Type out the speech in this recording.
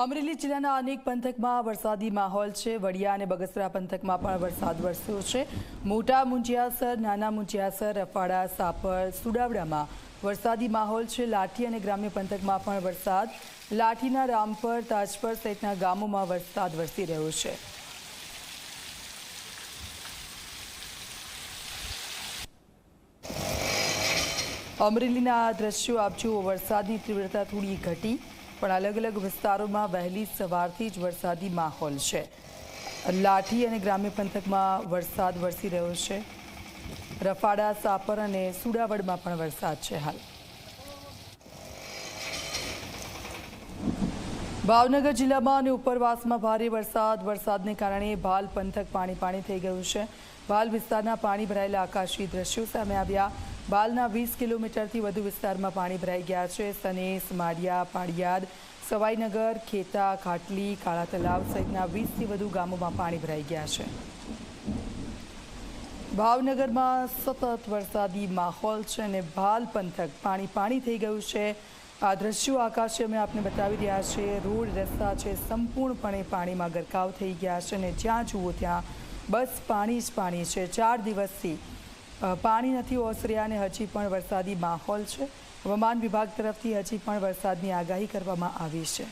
અમરેલી જિલ્લાના અનેક પંથકમાં વરસાદી માહોલ છે. વડિયા અને બગસરા પંથકમાં પણ વરસાદ વરસ્યો છે. મોટા મુંજિયાસર, નાના મુંજિયાસર, રફાડા, સાપર, સુડાવડામાં વરસાદી માહોલ છે. લાઠી અને ગ્રામ્ય પંથકમાં પણ વરસાદ. લાઠીના રામપર તાજપર સહિતના ગામોમાં વરસાદ વરસી રહ્યો છે. અમરેલીના આ દ્રશ્યો આપ જુઓ, વરસાદની તીવ્રતા થોડી ઘટી. પણ અલગ અલગ વિસ્તારોમાં વહેલી સવારથી જ વરસાદી માહોલ છે. લાઠી અને ગ્રામ્ય પંથકમાં વરસાદ વરસી રહ્યો છે. રફાડા, સાપર અને સુડાવડમાં પણ વરસાદ છે હાલ. ભાવનગર જિલ્લામાં અને ઉપરવાસમાં ભારે વરસાદ. વરસાદને કારણે ભાલ પંથક પાણી પાણી થઈ ગયું છે. ભાલ વિસ્તારના પાણી ભરાયેલા આકાશી દ્રશ્યો સામે આવ્યા. ભાલના વીસ કિલોમીટરથી વધુ વિસ્તારમાં પાણી ભરાઈ ગયા છે. સનેસ, માળિયા પાડિયાદ સવાઈનગર, ખેતા, ખાટલી કાળા તલાવ સહિતના વીસથી વધુ ગામોમાં પાણી ભરાઈ ગયા છે. ભાવનગરમાં સતત વરસાદી માહોલ છે અને ભાલ પંથક પાણી પાણી થઈ ગયું છે. આ દ્રશ્યો આકાશે અમે આપને બતાવી રહ્યા છીએ રોડ, રસ્તા છે, સંપૂર્ણપણે પાણીમાં ગરકાવ થઈ ગયા છે અને જ્યાં જુઓ ત્યાં બસ પાણી જ પાણી છે. ચાર દિવસથી પાણી નથી ઓસર્યા અને હજી પણ વરસાદી માહોલ છે. હવામાન વિભાગ તરફથી હજી પણ વરસાદની આગાહી કરવામાં આવી છે.